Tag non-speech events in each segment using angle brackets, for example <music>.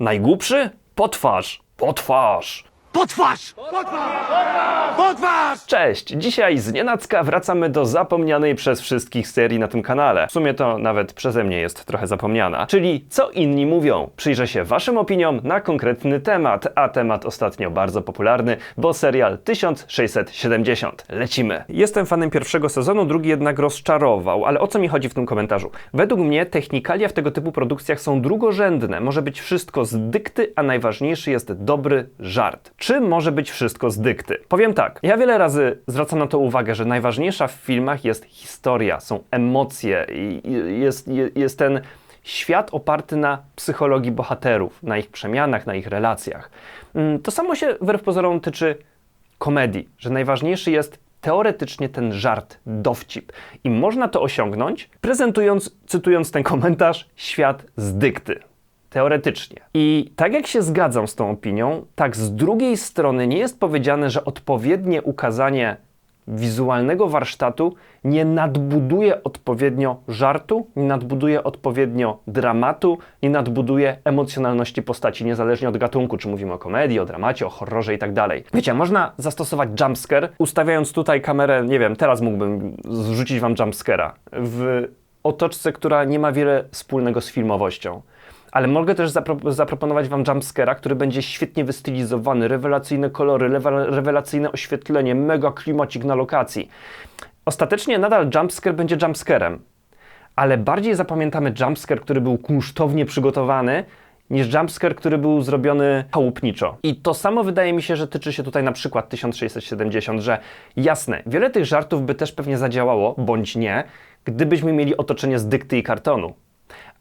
Najgłupszy? Potwarz. Potwarz. Potwarz! Potwarz! Cześć! Dzisiaj z nienacka wracamy do zapomnianej przez wszystkich serii na tym kanale. W sumie to nawet przeze mnie jest trochę zapomniana. Czyli co inni mówią. Przyjrzę się waszym opiniom na konkretny temat, a temat ostatnio bardzo popularny, bo serial 1670. Lecimy! Jestem fanem pierwszego sezonu, drugi jednak rozczarował, ale o co mi chodzi w tym komentarzu? Według mnie technikalia w tego typu produkcjach są drugorzędne. Może być wszystko z dykty, a najważniejszy jest dobry żart. Czy może być wszystko z dykty? Powiem tak, ja wiele razy zwracam na to uwagę, że najważniejsza w filmach jest historia, są emocje, jest, je- jest ten świat oparty na psychologii bohaterów, na ich przemianach, na ich relacjach. Mm, To samo się wbrew pozorom tyczy komedii, że najważniejszy jest teoretycznie ten żart, dowcip. I można to osiągnąć, prezentując, cytując ten komentarz, świat z dykty. Teoretycznie. I tak jak się zgadzam z tą opinią, tak z drugiej strony nie jest powiedziane, że odpowiednie ukazanie wizualnego warsztatu nie nadbuduje odpowiednio żartu, nie nadbuduje odpowiednio dramatu, nie nadbuduje emocjonalności postaci, niezależnie od gatunku, czy mówimy o komedii, o dramacie, o horrorze i tak. Wiecie, można zastosować jumpscare, ustawiając tutaj kamerę, nie wiem, teraz mógłbym zrzucić wam jumpscare'a w otoczce, która nie ma wiele wspólnego z filmowością. Ale mogę też zapro- zaproponować Wam jumpscare'a, który będzie świetnie wystylizowany, rewelacyjne kolory, rewelacyjne oświetlenie, mega klimacik na lokacji. Ostatecznie nadal jumpscare będzie jumpscarem, ale bardziej zapamiętamy jumpscare, który był kunsztownie przygotowany, niż jumpscare, który był zrobiony chałupniczo. I to samo wydaje mi się, że tyczy się tutaj na przykład 1670, że jasne, wiele tych żartów by też pewnie zadziałało, bądź nie, gdybyśmy mieli otoczenie z dykty i kartonu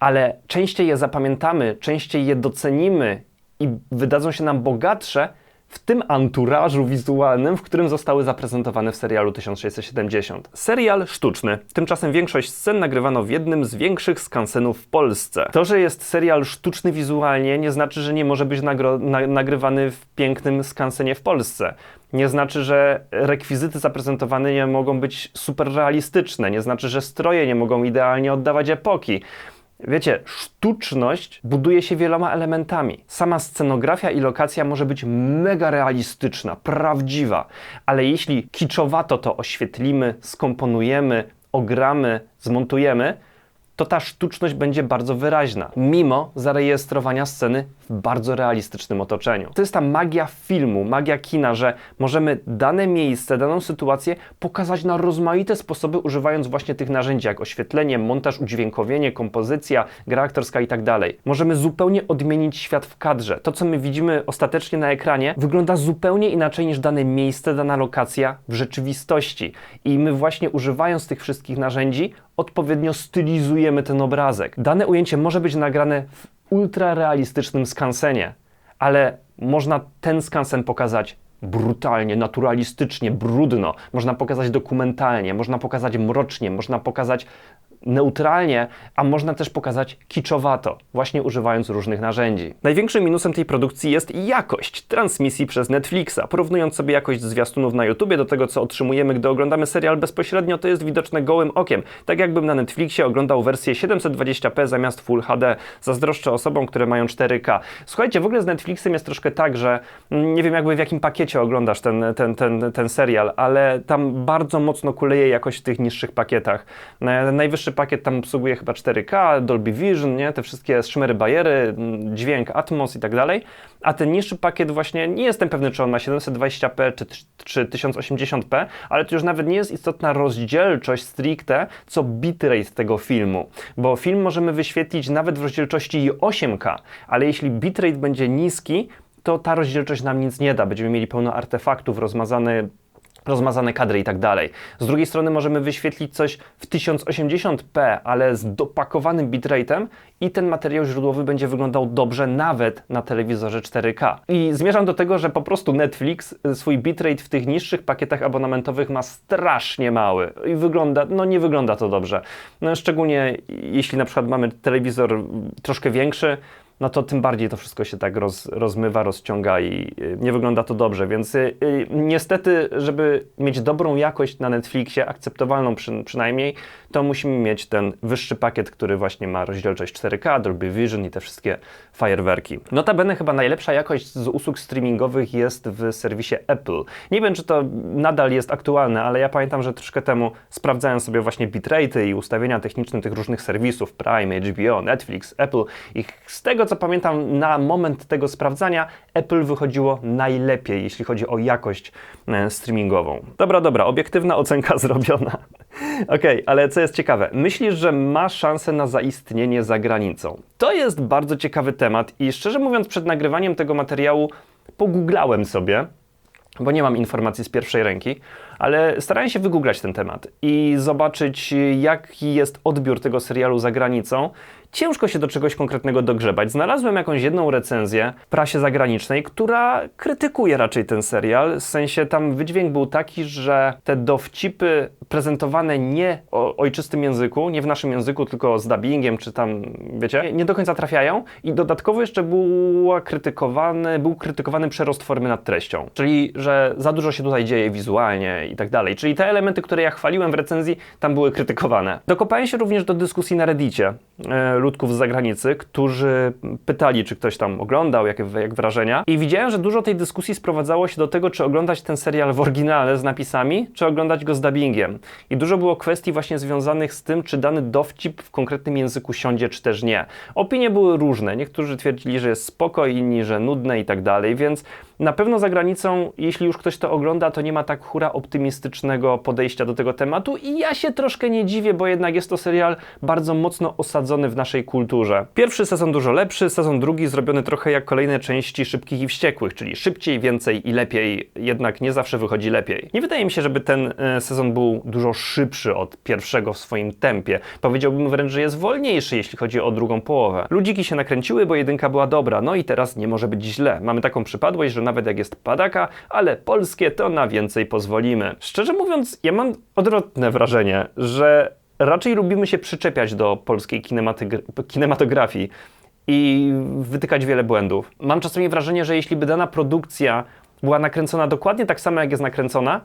ale częściej je zapamiętamy, częściej je docenimy i wydadzą się nam bogatsze w tym anturażu wizualnym, w którym zostały zaprezentowane w serialu 1670. Serial sztuczny. Tymczasem większość scen nagrywano w jednym z większych skansenów w Polsce. To, że jest serial sztuczny wizualnie, nie znaczy, że nie może być na- nagrywany w pięknym skansenie w Polsce. Nie znaczy, że rekwizyty zaprezentowane nie mogą być super realistyczne. Nie znaczy, że stroje nie mogą idealnie oddawać epoki. Wiecie, sztuczność buduje się wieloma elementami. Sama scenografia i lokacja może być mega realistyczna, prawdziwa, ale jeśli kiczowato to oświetlimy, skomponujemy, ogramy, zmontujemy, to ta sztuczność będzie bardzo wyraźna, mimo zarejestrowania sceny w bardzo realistycznym otoczeniu. To jest ta magia filmu, magia kina, że możemy dane miejsce, daną sytuację pokazać na rozmaite sposoby, używając właśnie tych narzędzi, jak oświetlenie, montaż, udźwiękowienie, kompozycja, gra aktorska tak dalej. Możemy zupełnie odmienić świat w kadrze. To, co my widzimy ostatecznie na ekranie, wygląda zupełnie inaczej niż dane miejsce, dana lokacja w rzeczywistości. I my właśnie używając tych wszystkich narzędzi, odpowiednio stylizujemy ten obrazek. Dane ujęcie może być nagrane w ultrarealistycznym skansenie, ale można ten skansen pokazać brutalnie, naturalistycznie, brudno, można pokazać dokumentalnie, można pokazać mrocznie, można pokazać neutralnie, a można też pokazać kiczowato, właśnie używając różnych narzędzi. Największym minusem tej produkcji jest jakość transmisji przez Netflixa. Porównując sobie jakość zwiastunów na YouTubie do tego, co otrzymujemy, gdy oglądamy serial bezpośrednio, to jest widoczne gołym okiem. Tak jakbym na Netflixie oglądał wersję 720p zamiast Full HD. Zazdroszczę osobom, które mają 4K. Słuchajcie, w ogóle z Netflixem jest troszkę tak, że mm, nie wiem jakby w jakim pakiecie oglądasz ten, ten, ten, ten serial, ale tam bardzo mocno kuleje jakość w tych niższych pakietach. Najwyższy pakiet tam obsługuje chyba 4K, Dolby Vision, nie? te wszystkie szmery bajery, mm, dźwięk, Atmos i tak dalej, a ten niższy pakiet właśnie, nie jestem pewny, czy on ma 720p czy, czy 1080p, ale to już nawet nie jest istotna rozdzielczość stricte, co bitrate tego filmu, bo film możemy wyświetlić nawet w rozdzielczości 8K, ale jeśli bitrate będzie niski, to ta rozdzielczość nam nic nie da. Będziemy mieli pełno artefaktów, rozmazane rozmazane kadry i tak dalej. Z drugiej strony możemy wyświetlić coś w 1080p, ale z dopakowanym bitrate'em i ten materiał źródłowy będzie wyglądał dobrze nawet na telewizorze 4K. I zmierzam do tego, że po prostu Netflix y, swój bitrate w tych niższych pakietach abonamentowych ma strasznie mały i wygląda, no nie wygląda to dobrze. No, szczególnie jeśli na przykład mamy telewizor mm, troszkę większy, no to tym bardziej to wszystko się tak roz, rozmywa, rozciąga i y, nie wygląda to dobrze. Więc y, y, niestety, żeby mieć dobrą jakość na Netflixie, akceptowalną przy, przynajmniej, to musimy mieć ten wyższy pakiet, który właśnie ma rozdzielczość 4K, Dolby Vision i te wszystkie fajerwerki. Notabene chyba najlepsza jakość z usług streamingowych jest w serwisie Apple. Nie wiem, czy to nadal jest aktualne, ale ja pamiętam, że troszkę temu sprawdzałem sobie właśnie bitrate i ustawienia techniczne tych różnych serwisów, Prime, HBO, Netflix, Apple i z tego co pamiętam na moment tego sprawdzania Apple wychodziło najlepiej, jeśli chodzi o jakość e, streamingową. Dobra, dobra, obiektywna ocenka <laughs> zrobiona. Okej, okay, ale co jest ciekawe, myślisz, że ma szansę na zaistnienie za granicą? To jest bardzo ciekawy temat i szczerze mówiąc przed nagrywaniem tego materiału pogooglałem sobie, bo nie mam informacji z pierwszej ręki, ale starałem się wygooglać ten temat i zobaczyć, jaki jest odbiór tego serialu za granicą ciężko się do czegoś konkretnego dogrzebać. Znalazłem jakąś jedną recenzję w prasie zagranicznej, która krytykuje raczej ten serial. W sensie tam wydźwięk był taki, że te dowcipy prezentowane nie o ojczystym języku, nie w naszym języku, tylko z dubbingiem, czy tam, wiecie, nie do końca trafiają. I dodatkowo jeszcze była krytykowany, był krytykowany przerost formy nad treścią. Czyli, że za dużo się tutaj dzieje wizualnie i tak dalej. Czyli te elementy, które ja chwaliłem w recenzji, tam były krytykowane. Dokopałem się również do dyskusji na Reddicie e, ludków z zagranicy, którzy pytali, czy ktoś tam oglądał, jak, jak wrażenia. I widziałem, że dużo tej dyskusji sprowadzało się do tego, czy oglądać ten serial w oryginale z napisami, czy oglądać go z dubbingiem. I dużo było kwestii właśnie związanych z tym, czy dany dowcip w konkretnym języku siądzie, czy też nie. Opinie były różne. Niektórzy twierdzili, że jest spoko, inni, że nudne i tak dalej, więc na pewno za granicą, jeśli już ktoś to ogląda, to nie ma tak hura optymistycznego podejścia do tego tematu i ja się troszkę nie dziwię, bo jednak jest to serial bardzo mocno osadzony w naszej kulturze. Pierwszy sezon dużo lepszy, sezon drugi zrobiony trochę jak kolejne części Szybkich i Wściekłych, czyli szybciej, więcej i lepiej, jednak nie zawsze wychodzi lepiej. Nie wydaje mi się, żeby ten e, sezon był dużo szybszy od pierwszego w swoim tempie. Powiedziałbym wręcz, że jest wolniejszy, jeśli chodzi o drugą połowę. Ludziki się nakręciły, bo jedynka była dobra, no i teraz nie może być źle. Mamy taką przypadłość, że nawet jak jest padaka, ale polskie to na więcej pozwolimy. Szczerze mówiąc, ja mam odwrotne wrażenie, że raczej lubimy się przyczepiać do polskiej kinematografii i wytykać wiele błędów. Mam czasami wrażenie, że jeśli by dana produkcja była nakręcona dokładnie tak samo, jak jest nakręcona,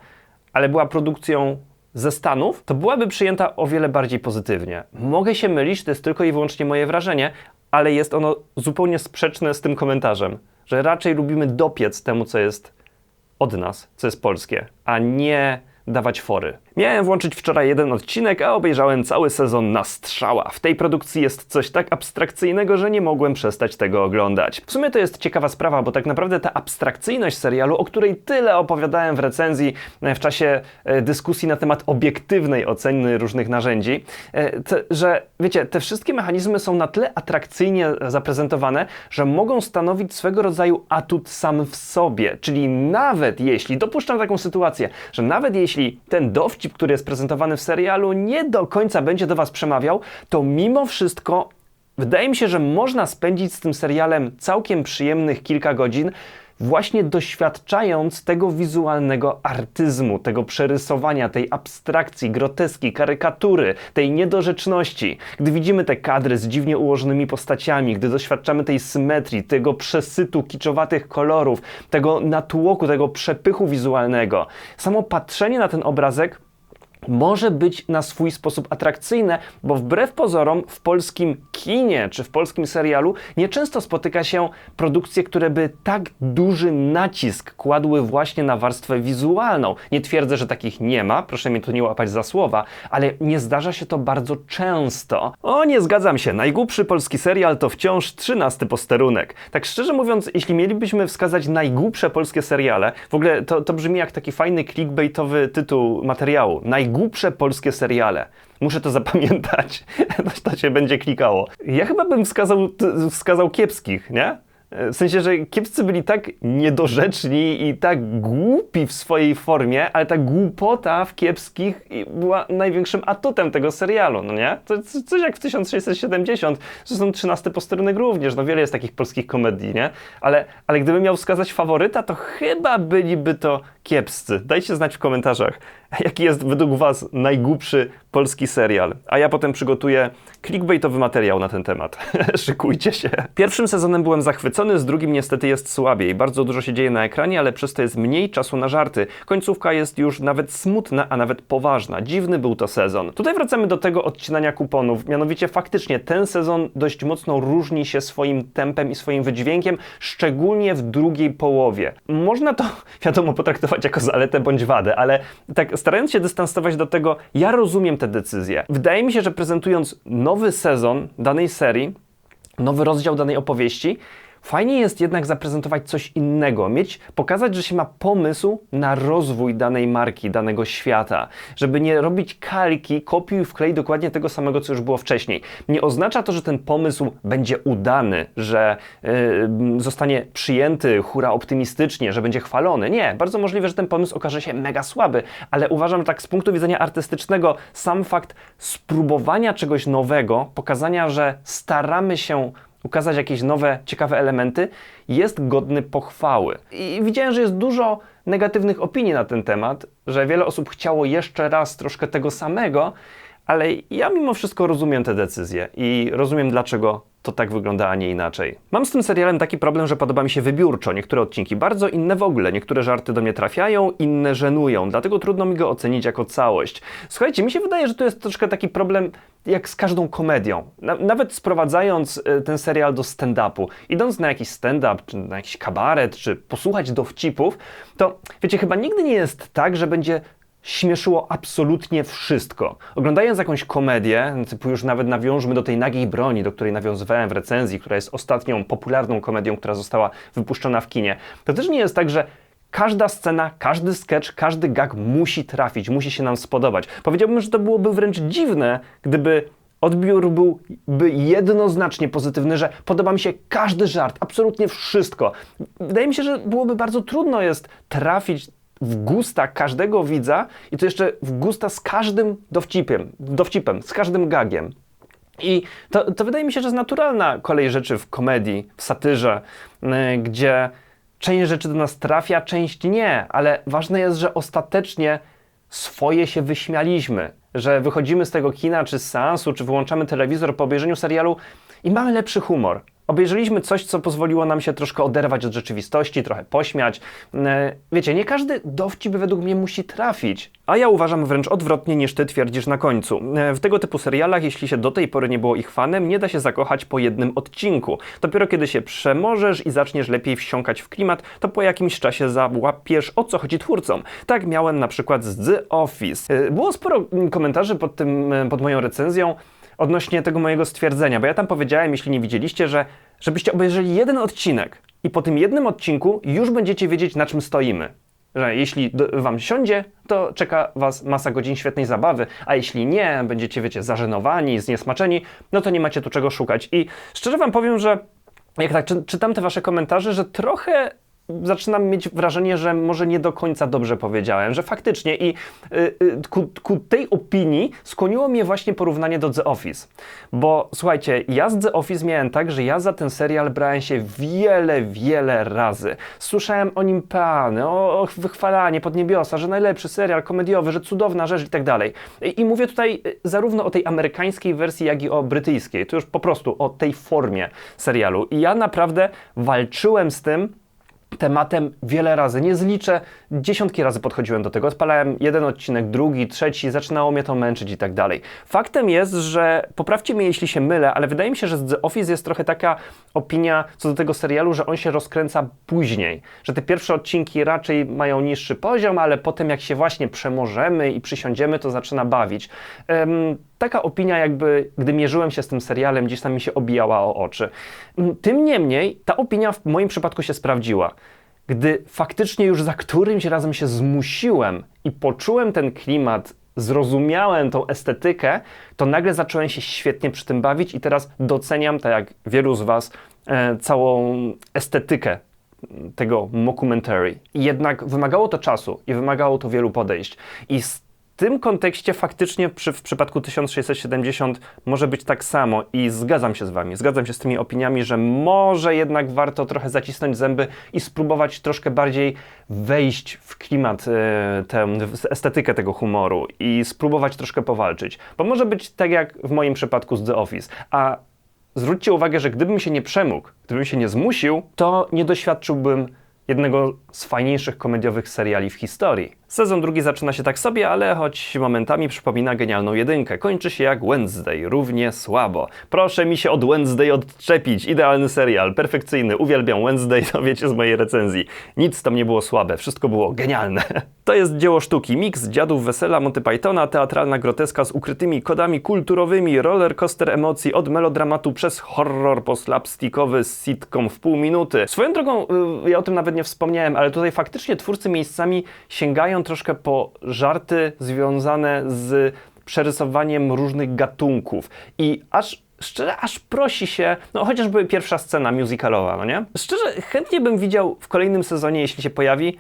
ale była produkcją ze Stanów, to byłaby przyjęta o wiele bardziej pozytywnie. Mogę się mylić, to jest tylko i wyłącznie moje wrażenie, ale jest ono zupełnie sprzeczne z tym komentarzem, że raczej lubimy dopiec temu, co jest od nas, co jest polskie, a nie dawać fory. Miałem włączyć wczoraj jeden odcinek, a obejrzałem cały sezon na strzała. W tej produkcji jest coś tak abstrakcyjnego, że nie mogłem przestać tego oglądać. W sumie to jest ciekawa sprawa, bo tak naprawdę ta abstrakcyjność serialu, o której tyle opowiadałem w recenzji e, w czasie e, dyskusji na temat obiektywnej oceny różnych narzędzi, e, że wiecie, te wszystkie mechanizmy są na tyle atrakcyjnie zaprezentowane, że mogą stanowić swego rodzaju atut sam w sobie. Czyli nawet jeśli, dopuszczam taką sytuację, że nawet jeśli ten dowcip dowcip, który jest prezentowany w serialu, nie do końca będzie do Was przemawiał, to mimo wszystko wydaje mi się, że można spędzić z tym serialem całkiem przyjemnych kilka godzin właśnie doświadczając tego wizualnego artyzmu, tego przerysowania, tej abstrakcji, groteski, karykatury, tej niedorzeczności. Gdy widzimy te kadry z dziwnie ułożonymi postaciami, gdy doświadczamy tej symetrii, tego przesytu kiczowatych kolorów, tego natłoku, tego przepychu wizualnego, samo patrzenie na ten obrazek może być na swój sposób atrakcyjne, bo wbrew pozorom w polskim kinie czy w polskim serialu nieczęsto spotyka się produkcje, które by tak duży nacisk kładły właśnie na warstwę wizualną. Nie twierdzę, że takich nie ma, proszę mnie tu nie łapać za słowa, ale nie zdarza się to bardzo często. O, nie zgadzam się, najgłupszy polski serial to wciąż trzynasty posterunek. Tak szczerze mówiąc, jeśli mielibyśmy wskazać najgłupsze polskie seriale, w ogóle to, to brzmi jak taki fajny clickbaitowy tytuł materiału. Najgłupsze najgłupsze polskie seriale. Muszę to <laughs> zapamiętać. to się będzie klikało. Ja chyba bym wskazał, wskazał kiepskich, nie? W sensie, że kiepscy byli tak niedorzeczni i tak głupi w swojej formie, ale ta głupota w kiepskich była największym atutem tego serialu, no nie? To, coś jak w 1670, zresztą 13 posterunek również, no wiele jest takich polskich komedii, nie? Ale, ale gdybym miał wskazać faworyta, to chyba byliby to kiepscy. Dajcie znać w komentarzach, <laughs> jaki jest według Was najgłupszy polski serial, a ja potem przygotuję clickbaitowy materiał na ten temat. <laughs> Szykujcie się. Pierwszym sezonem byłem zachwycony, z drugim niestety jest słabiej. Bardzo dużo się dzieje na ekranie, ale przez to jest mniej czasu na żarty. Końcówka jest już nawet smutna, a nawet poważna. Dziwny był to sezon. Tutaj wracamy do tego odcinania kuponów. Mianowicie faktycznie ten sezon dość mocno różni się swoim tempem i swoim wydźwiękiem, szczególnie w drugiej połowie. Można to, wiadomo, potraktować jako zaletę bądź wadę, ale tak starając się dystansować do tego, ja rozumiem decyzje. Wydaje mi się, że prezentując nowy sezon danej serii, nowy rozdział danej opowieści, Fajnie jest jednak zaprezentować coś innego, mieć, pokazać, że się ma pomysł na rozwój danej marki, danego świata, żeby nie robić kalki, kopiuj wklej dokładnie tego samego, co już było wcześniej. Nie oznacza to, że ten pomysł będzie udany, że yy, zostanie przyjęty hura optymistycznie, że będzie chwalony. Nie, bardzo możliwe, że ten pomysł okaże się mega słaby, ale uważam, że tak z punktu widzenia artystycznego, sam fakt spróbowania czegoś nowego, pokazania, że staramy się ukazać jakieś nowe, ciekawe elementy, jest godny pochwały. I widziałem, że jest dużo negatywnych opinii na ten temat, że wiele osób chciało jeszcze raz troszkę tego samego, ale ja mimo wszystko rozumiem te decyzje i rozumiem, dlaczego to tak wygląda, a nie inaczej. Mam z tym serialem taki problem, że podoba mi się wybiórczo. Niektóre odcinki bardzo, inne w ogóle. Niektóre żarty do mnie trafiają, inne żenują, dlatego trudno mi go ocenić jako całość. Słuchajcie, mi się wydaje, że to jest troszkę taki problem jak z każdą komedią. nawet sprowadzając e, ten serial do stand-upu, idąc na jakiś stand-up, czy na jakiś kabaret, czy posłuchać dowcipów, to wiecie, chyba nigdy nie jest tak, że będzie śmieszyło absolutnie wszystko. Oglądając jakąś komedię, typu już nawet nawiążmy do tej nagiej broni, do której nawiązywałem w recenzji, która jest ostatnią popularną komedią, która została wypuszczona w kinie, to też nie jest tak, że każda scena, każdy sketch, każdy gag musi trafić, musi się nam spodobać. Powiedziałbym, że to byłoby wręcz dziwne, gdyby odbiór byłby jednoznacznie pozytywny, że podoba mi się każdy żart, absolutnie wszystko. Wydaje mi się, że byłoby bardzo trudno jest trafić w gusta każdego widza i to jeszcze w gusta z każdym dowcipem, dowcipem z każdym gagiem. I to, to wydaje mi się, że jest naturalna kolej rzeczy w komedii, w satyrze, yy, gdzie część rzeczy do nas trafia, część nie, ale ważne jest, że ostatecznie swoje się wyśmialiśmy, że wychodzimy z tego kina, czy z seansu, czy wyłączamy telewizor po obejrzeniu serialu i mamy lepszy humor. Obejrzeliśmy coś, co pozwoliło nam się troszkę oderwać od rzeczywistości, trochę pośmiać. E, wiecie, nie każdy dowcip według mnie musi trafić. A ja uważam wręcz odwrotnie niż ty twierdzisz na końcu. E, w tego typu serialach, jeśli się do tej pory nie było ich fanem, nie da się zakochać po jednym odcinku. Dopiero kiedy się przemożesz i zaczniesz lepiej wsiąkać w klimat, to po jakimś czasie załapiesz o co chodzi twórcom. Tak miałem na przykład z The Office. E, było sporo komentarzy pod, tym, pod moją recenzją odnośnie tego mojego stwierdzenia, bo ja tam powiedziałem, jeśli nie widzieliście, że żebyście obejrzeli jeden odcinek i po tym jednym odcinku już będziecie wiedzieć, na czym stoimy. Że jeśli wam siądzie, to czeka was masa godzin świetnej zabawy, a jeśli nie, będziecie, wiecie, zażenowani, zniesmaczeni, no to nie macie tu czego szukać. I szczerze wam powiem, że jak tak czytam te wasze komentarze, że trochę zaczynam mieć wrażenie, że może nie do końca dobrze powiedziałem, że faktycznie i y, y, ku, ku, tej opinii skłoniło mnie właśnie porównanie do The Office. Bo słuchajcie, ja z The Office miałem tak, że ja za ten serial brałem się wiele, wiele razy. Słyszałem o nim peany, o, o wychwalanie pod niebiosa, że najlepszy serial komediowy, że cudowna rzecz i tak dalej. I, mówię tutaj y, zarówno o tej amerykańskiej wersji, jak i o brytyjskiej. To już po prostu o tej formie serialu. I ja naprawdę walczyłem z tym, tematem wiele razy. Nie zliczę, dziesiątki razy podchodziłem do tego. Odpalałem jeden odcinek, drugi, trzeci, zaczynało mnie to męczyć i tak dalej. Faktem jest, że poprawcie mnie, jeśli się mylę, ale wydaje mi się, że z The Office jest trochę taka opinia co do tego serialu, że on się rozkręca później. Że te pierwsze odcinki raczej mają niższy poziom, ale potem jak się właśnie przemożemy i przysiądziemy, to zaczyna bawić. Um, taka opinia, jakby gdy mierzyłem się z tym serialem, gdzieś tam mi się obijała o oczy. Mm, tym niemniej, ta opinia w moim przypadku się sprawdziła. Gdy faktycznie już za którymś razem się zmusiłem i poczułem ten klimat, zrozumiałem tą estetykę, to nagle zacząłem się świetnie przy tym bawić i teraz doceniam, tak jak wielu z Was, e, całą estetykę tego mockumentary. Jednak wymagało to czasu i wymagało to wielu podejść. I z tym kontekście faktycznie przy, w przypadku 1670 może być tak samo i zgadzam się z Wami, zgadzam się z tymi opiniami, że może jednak warto trochę zacisnąć zęby i spróbować troszkę bardziej wejść w klimat, e, tę, estetykę tego humoru i spróbować troszkę powalczyć. Bo może być tak jak w moim przypadku z The Office, a zwróćcie uwagę, że gdybym się nie przemógł, gdybym się nie zmusił, to nie doświadczyłbym jednego z fajniejszych komediowych seriali w historii. Sezon drugi zaczyna się tak sobie, ale choć momentami przypomina genialną jedynkę, kończy się jak Wednesday, równie słabo. Proszę mi się od Wednesday odczepić, idealny serial, perfekcyjny, uwielbiam Wednesday, <laughs> to wiecie z mojej recenzji. Nic tam nie było słabe, wszystko było genialne. <laughs> To jest dzieło sztuki, miks dziadów wesela Monty Pythona, teatralna groteska z ukrytymi kodami kulturowymi, roller coaster emocji od melodramatu przez horror po slapstickowy sitcom w pół minuty. Swoją drogą, y, ja o tym nawet nie wspomniałem, ale tutaj faktycznie twórcy miejscami sięgają troszkę po żarty związane z przerysowaniem różnych gatunków. I aż szczerze, aż prosi się, no chociażby pierwsza scena musicalowa, no nie? Szczerze, chętnie bym widział w kolejnym sezonie, jeśli się pojawi,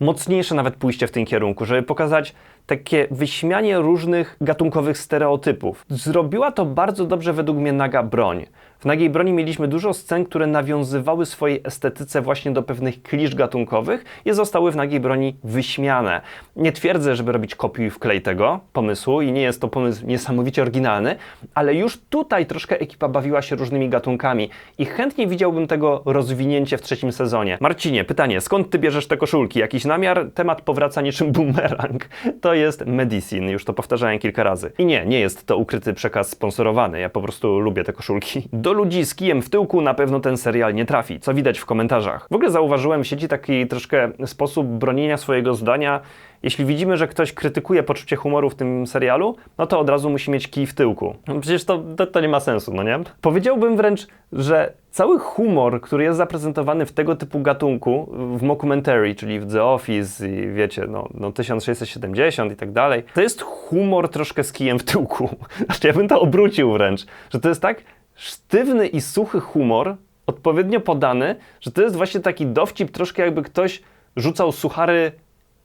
mocniejsze nawet pójście w tym kierunku, żeby pokazać takie wyśmianie różnych gatunkowych stereotypów. Zrobiła to bardzo dobrze według mnie Naga Broń. W Nagiej Broni mieliśmy dużo scen, które nawiązywały swojej estetyce właśnie do pewnych klisz gatunkowych i zostały w Nagiej Broni wyśmiane. Nie twierdzę, żeby robić kopiuj wklej tego pomysłu i nie jest to pomysł niesamowicie oryginalny, ale już tutaj troszkę ekipa bawiła się różnymi gatunkami i chętnie widziałbym tego rozwinięcie w trzecim sezonie. Marcinie, pytanie, skąd ty bierzesz te koszulki? Jakiś namiar? Temat powraca niczym bumerang. To jest Medicine, już to powtarzałem kilka razy. I nie, nie jest to ukryty przekaz sponsorowany, ja po prostu lubię te koszulki. Do ludzi z kijem w tyłku na pewno ten serial nie trafi, co widać w komentarzach. W ogóle zauważyłem w sieci taki troszkę sposób bronienia swojego zdania. Jeśli widzimy, że ktoś krytykuje poczucie humoru w tym serialu, no to od razu musi mieć kij w tyłku. No przecież to, to, to nie ma sensu, no nie? Powiedziałbym wręcz, że cały humor, który jest zaprezentowany w tego typu gatunku, w mockumentary, czyli w The Office i wiecie, no, no 1670 i tak dalej, to jest humor troszkę z kijem w tyłku. <laughs> Znaczy ja bym to obrócił wręcz, że to jest tak sztywny i suchy humor, odpowiednio podany, że to jest właśnie taki dowcip, troszkę jakby ktoś rzucał suchary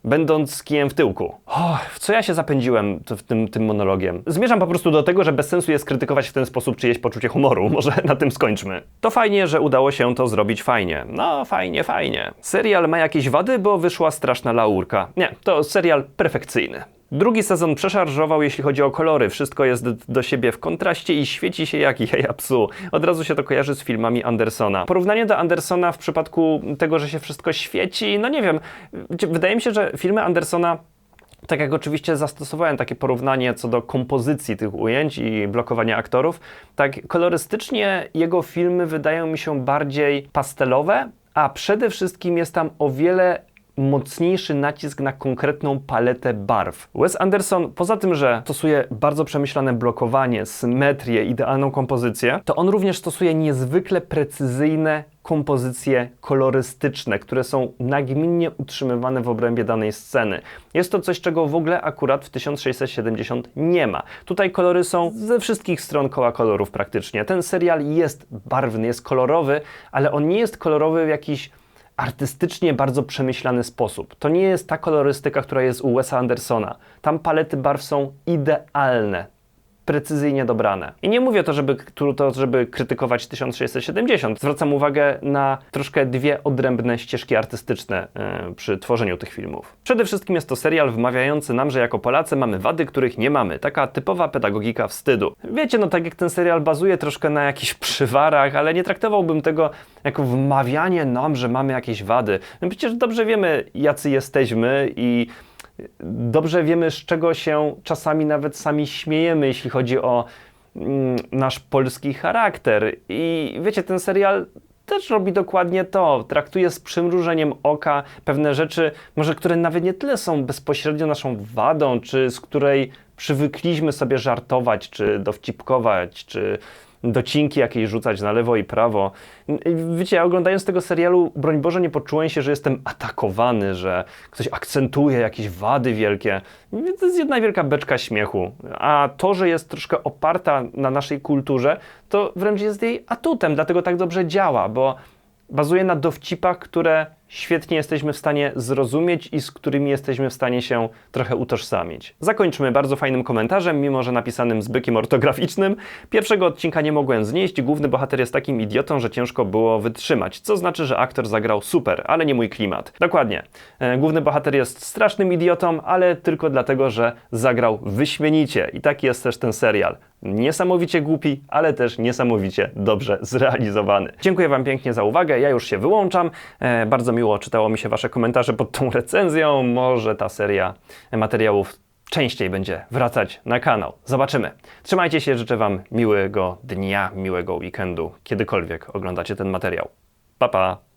będąc kijem w tyłku. Oh, w co ja się zapędziłem w tym, tym monologiem? Zmierzam po prostu do tego, że bez sensu jest krytykować w ten sposób czyjeś poczucie humoru. <laughs> Może na tym skończmy. To fajnie, że udało się to zrobić fajnie. No, fajnie, fajnie. Serial ma jakieś wady, bo wyszła straszna laurka. Nie, to serial perfekcyjny. Drugi sezon przeszarżował, jeśli chodzi o kolory. Wszystko jest do siebie w kontraście i świeci się jak jaja psu. Od razu się to kojarzy z filmami Andersona. Porównanie do Andersona w przypadku tego, że się wszystko świeci, no nie wiem. Wydaje mi się, że filmy Andersona tak jak oczywiście zastosowałem takie porównanie co do kompozycji tych ujęć i blokowania aktorów, tak kolorystycznie jego filmy wydają mi się bardziej pastelowe, a przede wszystkim jest tam o wiele mocniejszy nacisk na konkretną paletę barw. Wes Anderson, poza tym, że stosuje bardzo przemyślane blokowanie, symetrię, idealną kompozycję, to on również stosuje niezwykle precyzyjne kompozycje kolorystyczne, które są nagminnie utrzymywane w obrębie danej sceny. Jest to coś, czego w ogóle akurat w 1670 nie ma. Tutaj kolory są ze wszystkich stron koła kolorów praktycznie. Ten serial jest barwny, jest kolorowy, ale on nie jest kolorowy w jakiś artystycznie bardzo przemyślany sposób. To nie jest ta kolorystyka, która jest u Wesa Andersona. Tam palety barw są idealne precyzyjnie dobrane. I nie mówię to, żeby, to, żeby krytykować 1670. Zwracam uwagę na troszkę dwie odrębne ścieżki artystyczne yy, przy tworzeniu tych filmów. Przede wszystkim jest to serial wmawiający nam, że jako Polacy mamy wady, których nie mamy. Taka typowa pedagogika wstydu. Wiecie, no tak jak ten serial bazuje troszkę na jakichś <laughs> przywarach, ale nie traktowałbym tego jako wmawianie nam, że mamy jakieś wady. No przecież dobrze wiemy, jacy jesteśmy i dobrze wiemy, z czego się czasami nawet sami śmiejemy, jeśli chodzi o mm, nasz polski charakter. I wiecie, ten serial też robi dokładnie to. Traktuje z przymrużeniem oka pewne rzeczy, może które nawet nie tyle są bezpośrednio naszą wadą, czy z której przywykliśmy sobie żartować, czy dowcipkować, czy docinki jakieś rzucać na lewo i prawo. Wiecie, ja oglądając tego serialu, broń Boże, nie poczułem się, że jestem atakowany, że ktoś akcentuje jakieś wady wielkie. To jest jedna wielka beczka śmiechu. A to, że jest troszkę oparta na naszej kulturze, to wręcz jest jej atutem, dlatego tak dobrze działa, bo bazuje na dowcipach, które świetnie jesteśmy w stanie zrozumieć i z którymi jesteśmy w stanie się trochę utożsamić. Zakończmy bardzo fajnym komentarzem, mimo że napisanym z bykiem ortograficznym. Pierwszego odcinka nie mogłem znieść, główny bohater jest takim idiotą, że ciężko było wytrzymać, co znaczy, że aktor zagrał super, ale nie mój klimat. Dokładnie. E, Główny bohater jest strasznym idiotą, ale tylko dlatego, że zagrał wyśmienicie i taki jest też ten serial. Niesamowicie głupi, ale też niesamowicie dobrze zrealizowany. Dziękuję Wam pięknie za uwagę. Ja już się wyłączam. E, bardzo miło czytało mi się Wasze komentarze pod tą recenzją. Może ta seria materiałów częściej będzie wracać na kanał. Zobaczymy. Trzymajcie się, życzę Wam miłego dnia, miłego weekendu, kiedykolwiek oglądacie ten materiał. Pa, pa!